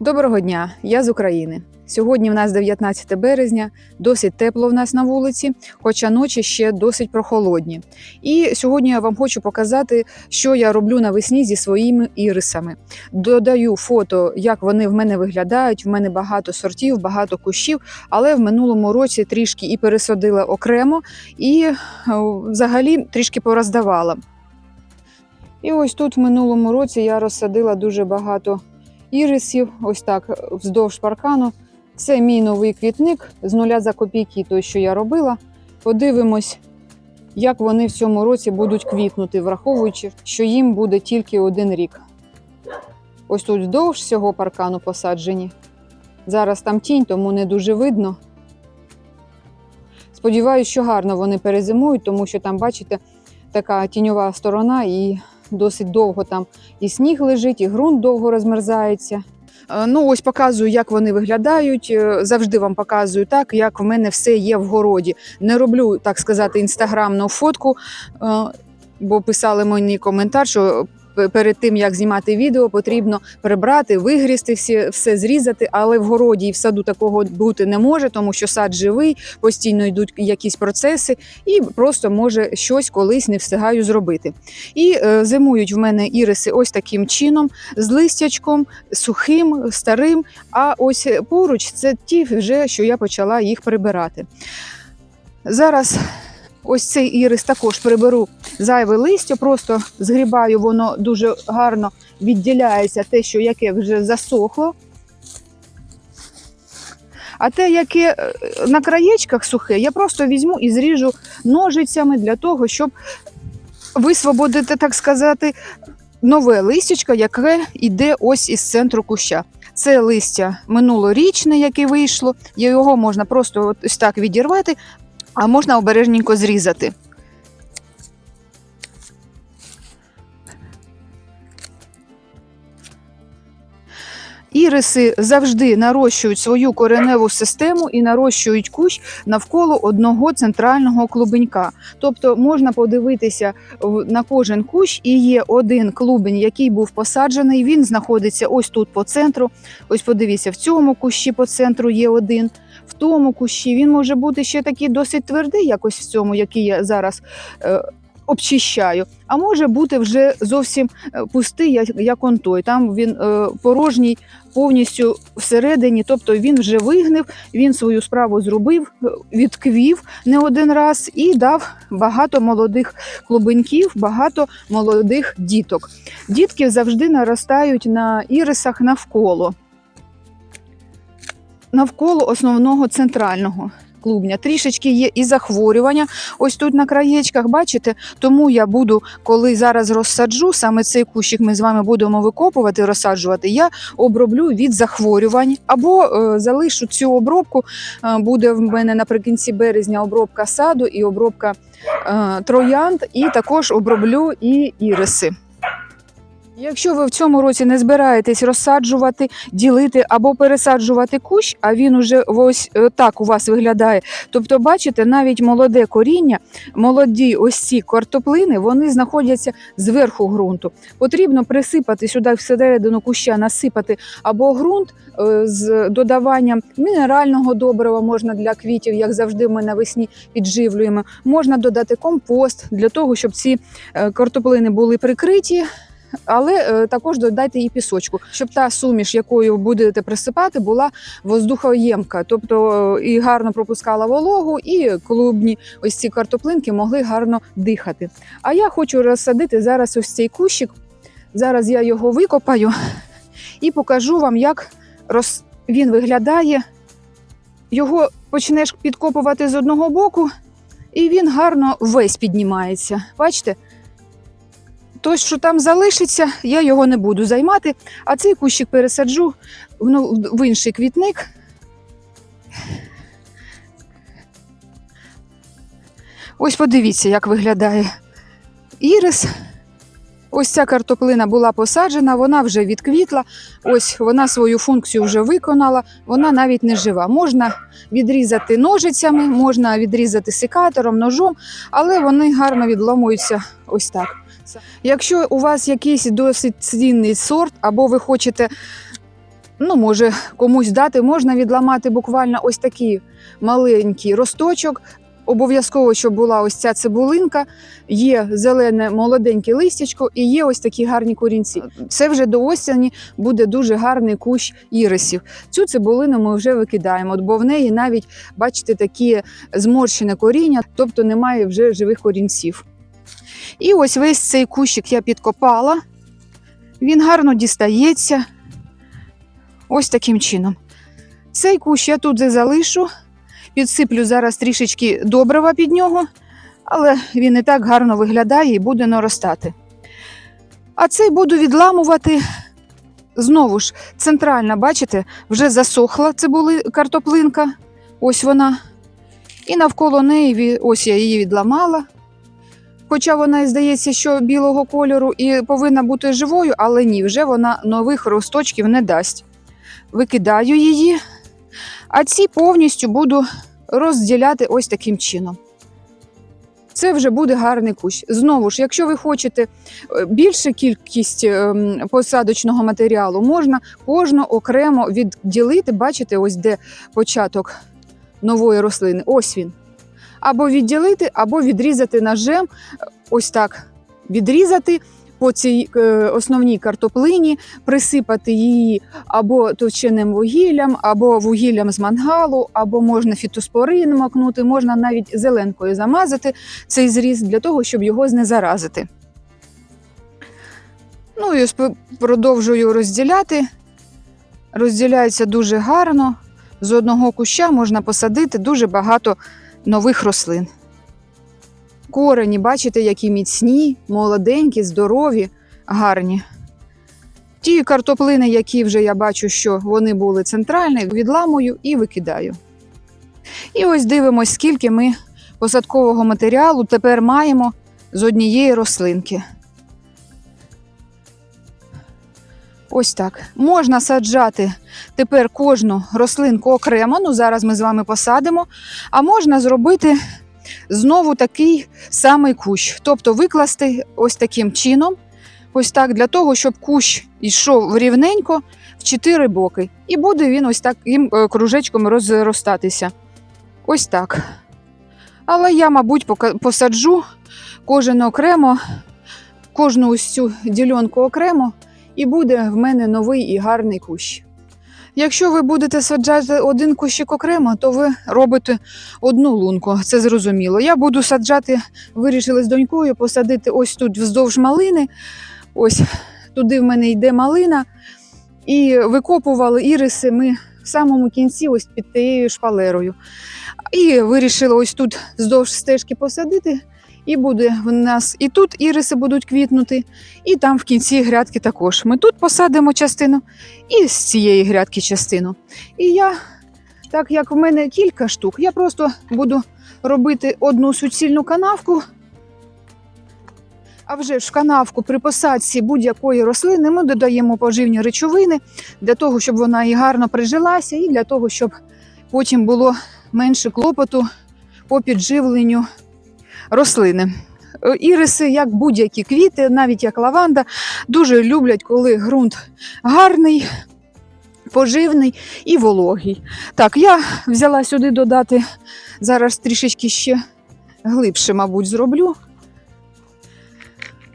Доброго дня, я з України. Сьогодні в нас 19 березня, досить тепло в нас на вулиці, хоча ночі ще досить прохолодні. І сьогодні я вам хочу показати, що я роблю навесні зі своїми ірисами. Додаю фото, як вони в мене виглядають. В мене багато сортів, багато кущів, але в минулому році трішки і пересадила окремо, і е, взагалі трішки пороздавала. І ось тут в минулому році я розсадила дуже багато ірисів, ось так вздовж паркану. Це мій новий квітник з нуля за копійки, той, що я робила. Подивимось, як вони в цьому році будуть квітнути, враховуючи, що їм буде тільки один рік. Ось тут вздовж цього паркану посаджені. Зараз там тінь, тому не дуже видно. Сподіваюсь, що гарно вони перезимують, тому що там, бачите, така тіньова сторона і досить довго там і сніг лежить, і ґрунт довго розмерзається. Е, Ну, ось показую, як вони виглядають. Е, Завжди вам показую так, як в мене все є в городі. Не роблю, так сказати, інстаграмну фотку, е, бо писали мені коментар, що перед тим як знімати відео, потрібно прибрати, вигрізти всі, все зрізати. Але в городі і в саду такого бути не може, тому що сад живий, постійно йдуть якісь процеси, і просто може щось колись не встигаю зробити. І е, зимують в мене іриси ось таким чином, з листячком, сухим, старим. А ось поруч це ті вже, що я почала їх прибирати. Зараз ось цей ірис також приберу зайве листя, просто згрібаю, воно дуже гарно відділяється те, що яке вже засохло. А те, яке е, на краєчках сухе, я просто візьму і зріжу ножицями для того, щоб висвободити, так сказати, нове листячко, яке йде ось із центру куща. Це листя минулорічне, яке вийшло. Його можна просто ось так відірвати, а можна обережненько зрізати. Іриси завжди нарощують свою кореневу систему і нарощують кущ навколо одного центрального клубенька. Тобто можна подивитися на кожен кущ, і є один клубень, який був посаджений. Він знаходиться ось тут по центру. Ось подивіться, в цьому кущі по центру є один. В тому кущі він може бути ще такий досить твердий, якось в цьому, який я зараз е, обчищаю. А може бути вже зовсім е, пустий, як, як он той. Там він е, порожній повністю всередині, тобто він вже вигнив, він свою справу зробив, е, відквів не один раз і дав багато молодих клубеньків, багато молодих діток. Дітки завжди наростають на ірисах навколо. Навколо основного центрального клубня. Трішечки є і захворювання. Ось тут на краєчках, бачите? Тому я буду, коли зараз розсаджу, саме цей кущик ми з вами будемо викопувати, розсаджувати, я оброблю від захворювань або е, залишу цю обробку. Е, буде в мене наприкінці березня обробка саду і обробка е, троянд, і також оброблю і іриси. Якщо ви в цьому році не збираєтесь розсаджувати, ділити або пересаджувати кущ, а він уже ось е, так у вас виглядає. Тобто, бачите, навіть молоде коріння, молоді ось ці картоплини, вони знаходяться зверху ґрунту. Потрібно присипати сюди всередину куща, насипати або ґрунт е, з додаванням мінерального добрива можна для квітів, як завжди ми навесні підживлюємо. Можна додати компост для того, щоб ці е, картоплини були прикриті. Але е, також додайте і пісочку, щоб та суміш, якою будете присипати, була воздухоємка, тобто е, і гарно пропускала вологу, і клубні ось ці картоплинки могли гарно дихати. А я хочу розсадити зараз ось цей кущик. Зараз я його викопаю і покажу вам, як роз... він виглядає. Його почнеш підкопувати з одного боку, і він гарно весь піднімається. Бачите? То, що там залишиться, я його не буду займати, а цей кущик пересаджу в, в інший квітник. Ось подивіться, як виглядає ірис. Ось ця картоплина була посаджена, вона вже відквітла. Ось вона свою функцію вже виконала, вона навіть не жива. Можна відрізати ножицями, можна відрізати секатором, ножом, але вони гарно відломуються ось так. Якщо у вас якийсь досить цінний сорт, або ви хочете ну, може, комусь дати, можна відламати буквально ось такий маленький росточок. Обов'язково, щоб була ось ця цибулинка, є зелене молоденьке листячко і є ось такі гарні корінці. Це вже до осені буде дуже гарний кущ ірисів. Цю цибулину ми вже викидаємо, бо в неї навіть, бачите, такі зморщене коріння, тобто немає вже живих корінців. І ось весь цей кущик я підкопала. Він гарно дістається. Ось таким чином. Цей кущ я тут залишу, підсиплю зараз трішечки добрива під нього, але він і так гарно виглядає і буде наростати. А цей буду відламувати. Знову ж, центральна, бачите, вже засохла цибули, картоплинка. Ось вона. І навколо неї ось я її відламала. Хоча вона і здається, що білого кольору і повинна бути живою, але ні, вже вона нових росточків не дасть. Викидаю її, а ці повністю буду розділяти ось таким чином. Це вже буде гарний кущ. Знову ж, якщо ви хочете е, більшу кількість ем, посадочного матеріалу, можна кожну окремо відділити, бачите, ось де початок нової рослини. Ось він. Або відділити, або відрізати ножем, ось так відрізати по цій е, основній картоплині, присипати її або товченим вугіллям, або вугіллям з мангалу, або можна фітоспорин макнути, можна навіть зеленкою замазати цей зріз для того, щоб його знезаразити. Ну і продовжую розділяти. Розділяється дуже гарно. З одного куща можна посадити дуже багато нових рослин. Корені, бачите, які міцні, молоденькі, здорові, гарні. Ті картоплини, які вже я бачу, що вони були центральні, відламую і викидаю. І ось дивимось, скільки ми посадкового матеріалу тепер маємо з однієї рослинки. Ось так. Можна саджати тепер кожну рослинку окремо. Ну, зараз ми з вами посадимо. А можна зробити знову такий самий кущ. Тобто викласти ось таким чином, ось так, для того, щоб кущ йшов рівненько в чотири боки. І буде він ось таким е, кружечком розростатися. Ось так. Але я, мабуть, посаджу кожен окремо, кожну ось цю ділянку окремо, і буде в мене новий і гарний кущ. Якщо ви будете саджати один кущик окремо, то ви робите одну лунку, це зрозуміло. Я буду саджати, вирішили з донькою посадити ось тут вздовж малини. Ось туди в мене йде малина. І викопували іриси ми в самому кінці, ось під тією шпалерою. І вирішили ось тут вздовж стежки посадити. І буде в нас і тут іриси будуть квітнути, і там в кінці грядки також. Ми тут посадимо частину, і з цієї грядки частину. І я, так як в мене кілька штук, я просто буду робити одну суцільну канавку. А вже ж в канавку при посадці будь-якої рослини ми додаємо поживні речовини для того, щоб вона і гарно прижилася, і для того, щоб потім було менше клопоту по підживленню рослини. Е, Іриси, як будь-які квіти, навіть як лаванда, дуже люблять, коли ґрунт гарний, поживний і вологий. Так, я взяла сюди додати зараз трішечки ще глибше, мабуть, зроблю.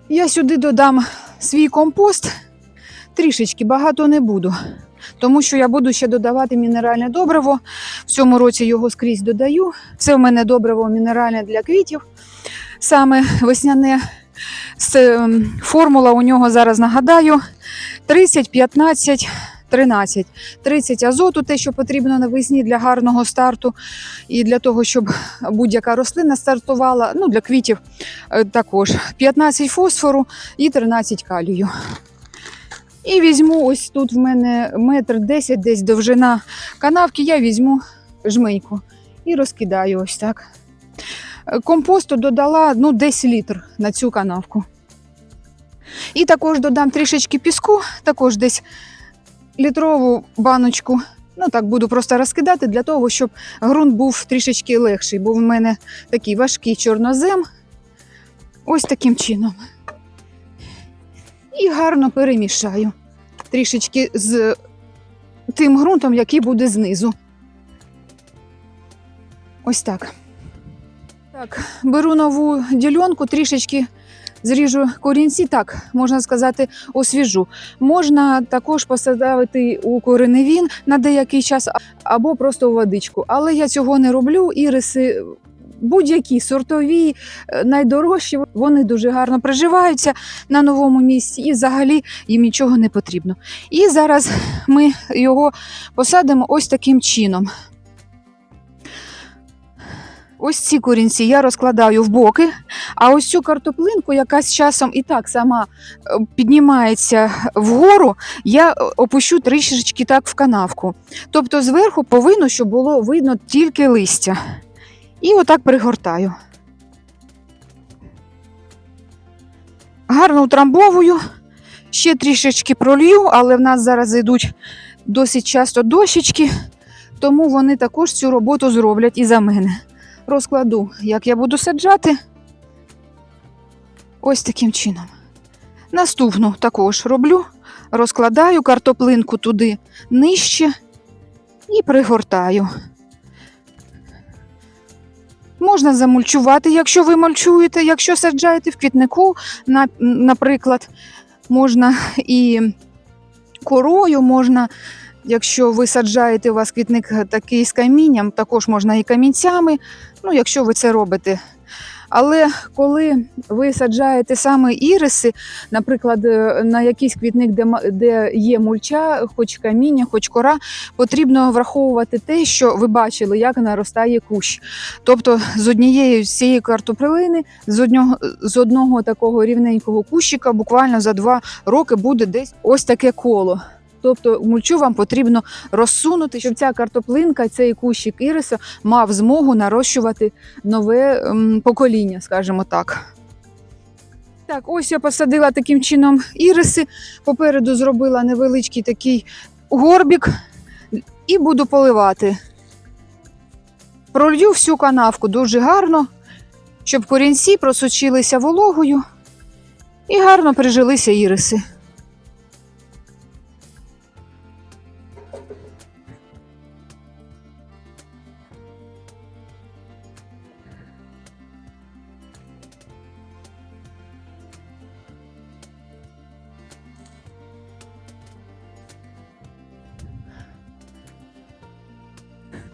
Я сюди додам свій компост, трішечки багато не буду, тому що я буду ще додавати мінеральне добриво. В цьому році його скрізь додаю. Це в мене добриво мінеральне для квітів, саме весняне. Ем, Формула у нього зараз нагадаю: 30, 15, 13. 30 азоту, те, що потрібно навесні для гарного старту, і для того, щоб будь-яка рослина стартувала. Ну, для квітів е, також 15 фосфору і 13 калію. І візьму ось тут в мене метр 10 десь довжина канавки, я візьму жменьку і розкидаю ось так. Компосту додала ну, десь літр на цю канавку. І також додам трішечки піску, також десь літрову баночку. Ну так буду просто розкидати для того, щоб ґрунт був трішечки легший, бо в мене такий важкий чорнозем. Ось таким чином. І гарно перемішаю. Трішечки з тим ґрунтом, який буде знизу. Ось так. Так, беру нову ділянку, трішечки зріжу корінці, так, можна сказати, освіжу. Можна також поставити у кореневін на деякий час або просто у водичку. Але я цього не роблю. Іриси будь-які сортові, е, найдорожчі, вони дуже гарно приживаються на новому місці і взагалі їм нічого не потрібно. І зараз ми його посадимо ось таким чином. Ось ці корінці я розкладаю в боки, а ось цю картоплинку, яка з часом і так сама е, піднімається вгору, я е, опущу трішечки так в канавку. Тобто зверху повинно, щоб було видно тільки листя. І отак пригортаю. Гарно утрамбовую, ще трішечки пролью, але в нас зараз йдуть досить часто дощечки, тому вони також цю роботу зроблять і за мене розкладу, як я буду саджати. Ось таким чином. Наступну також роблю, розкладаю картоплинку туди нижче і пригортаю. Можна замульчувати, якщо ви мульчуєте, якщо саджаєте в квітнику, наприклад, можна і корою, можна Якщо ви саджаєте у вас квітник такий з камінням, також можна і камінцями, ну, якщо ви це робите. Але коли ви саджаєте саме іриси, наприклад, е, на якийсь квітник, де, де є мульча, хоч каміння, хоч кора, потрібно враховувати те, що ви бачили, як наростає кущ. Тобто з однієї з цієї картоплини, з одного, з одного такого рівненького кущика, буквально за два роки буде десь ось таке коло. Тобто мульчу вам потрібно розсунути, щоб ця картоплинка, цей кущик іриса мав змогу нарощувати нове ем, покоління, скажімо так. Так, ось я посадила таким чином іриси. Попереду зробила невеличкий такий горбік і буду поливати. Пролью всю канавку дуже гарно, щоб корінці просочилися вологою і гарно прижилися іриси.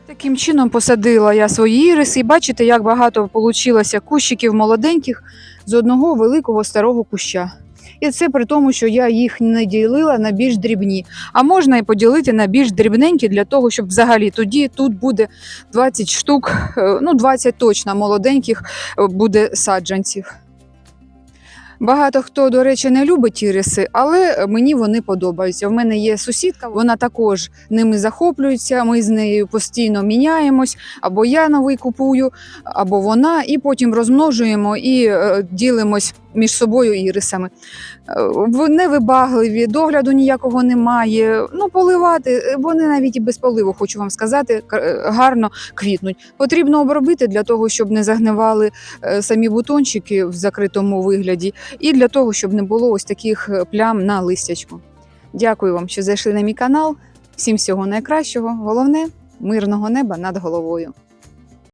Таким чином посадила я свої іриси, і бачите, як багато вийшло кущиків молоденьких з одного великого старого куща. І це при тому, що я їх не ділила на більш дрібні. А можна і поділити на більш дрібненькі для того, щоб взагалі тоді тут буде 20 штук, е, ну 20 точно молоденьких е, буде саджанців. Багато хто, до речі, не любить іриси, але мені вони подобаються. В мене є сусідка, вона також ними захоплюється. Ми з нею постійно міняємось, або я новий купую, або вона, і потім розмножуємо і е, ділимось між собою ірисами. Е, Невибагливі, догляду ніякого немає. Ну, поливати, е, вони навіть і без поливу, хочу вам сказати, е, гарно квітнуть. Потрібно обробити для того, щоб не загнивали самі бутончики в закритому вигляді, і для того, щоб не було ось таких плям на листячку. Дякую вам, що зайшли на мій канал. Всім всього найкращого. Головне мирного неба над головою.